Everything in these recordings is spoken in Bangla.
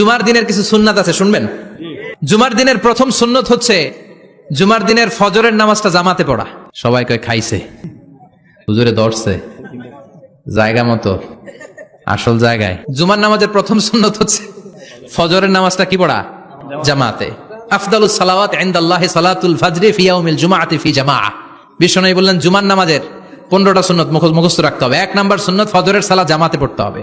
জুমার দিনের কিছু সুন্নাত আছে, শুনবেন? জুমার দিনের প্রথম সুন্নত হচ্ছে জুমার দিনের ফজরের নামাজটা জামাতে পড়া। সবাই কয়, খাইছে। হুজুরে দর্শে জায়গা মতো। আসল জায়গায়। জুমার নামাজের প্রথম সুন্নত হচ্ছে ফজরের নামাজটা কি পড়া? জামাতে। আফদালুস সালাওয়াত ইনদাল্লাহি সালাতুল ফাজরি ফি ইয়াউমিল জুমআতি ফি জামাআ। বিশ্বনবী বললেন, জুমার নামাজের 15টা সুন্নত মুখস্থ রাখতে হবে। এক নাম্বার সুন্নত ফজরের সালাত জামাতে পড়তে হবে।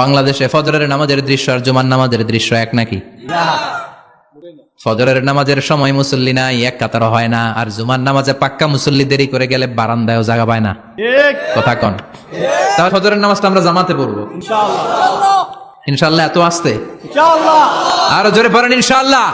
বাংলাদেশে ফজরের নামাজের দৃশ্য আর জুমার নামাজের দৃশ্য এক নাকি? ফজরের নামাজের সময় মুসল্লি নাই এক কাতার হয় না। আর জুমার নামাজে পাক্কা মুসল্লি দেরি করে গেলে বারান্দায়ও জায়গা পায় না। কথা কন। তাহলে ফজরের নামাজটা আমরা জামাতে পড়ব। ইনশাল্লাহ এত আসতে? আরও জোরে পড়েন ইনশাল্লাহ